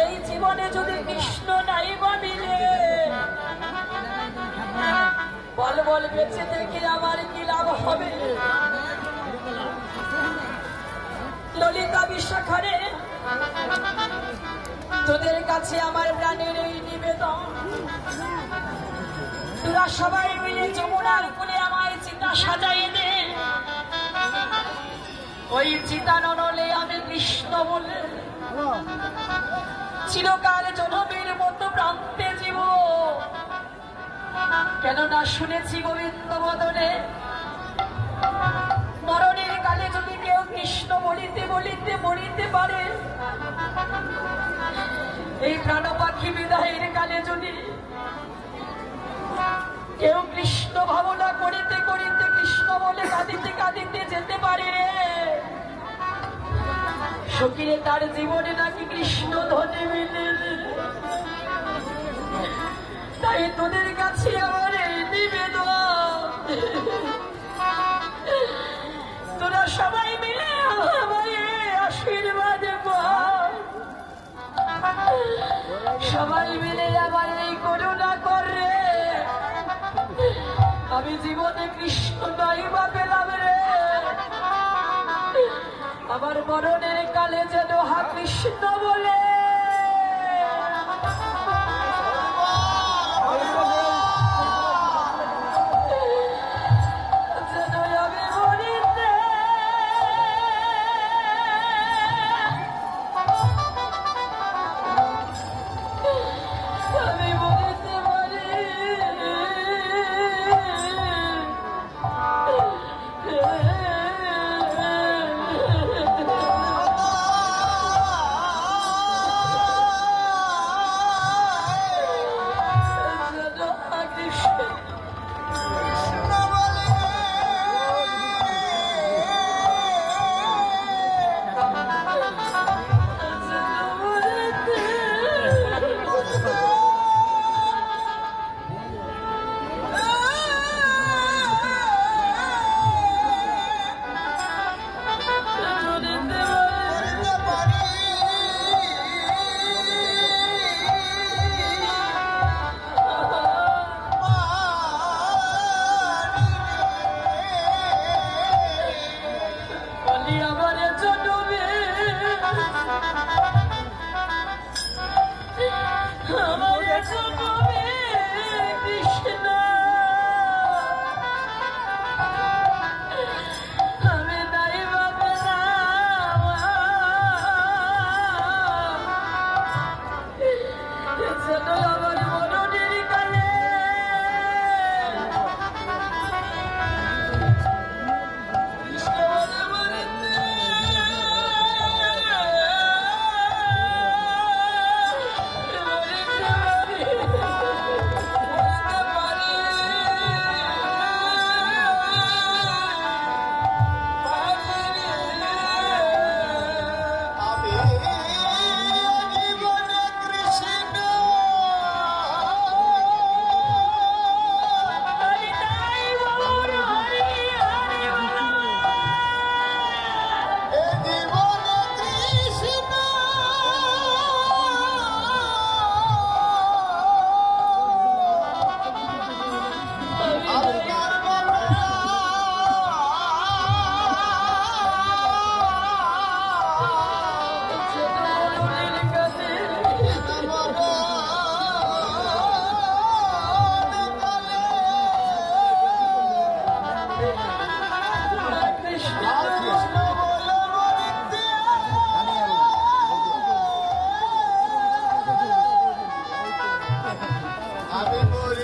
এই জীবনে যদি কৃষ্ণ নাই বা মিলে বল বল, বেঁচে থেকে আমার কি লাভ হবে? ললিতা বিশাখারে তোদের কাছে আমার প্রাণের এই নিবেদন। তোরা সবাই মিলে যমুনার কোলে আমায় চিতা সাজাই দে। ওই চিতা ননলে আমি কৃষ্ণ বলে চিরকাল জনমের মতো প্রান্তে জীব। কেননা শুনেছি গোবিন্দ বদনে মরণের কালে যদি কেউ কৃষ্ণ বলিতে বলিতে মরিতে পারে, এই প্রাণ পাখি বিদায়ের কালে যদি কেউ কৃষ্ণ ভাবনা করিতে করিতে সকিরে তার জীবনে নাকি কৃষ্ণ ধনে মিলে। তাই তোদের কাছে আমার এই নিবেদন। তোরা সবাই মিলে আমায় আশীর্বাদ সবাই মিলে আমার এই করুণা করে আমি জীবনে কৃষ্ণ নয় বা পেলাম রে। আমার মরণের কালে যেন হা কৃষ্ণ Yeah. Happy birthday.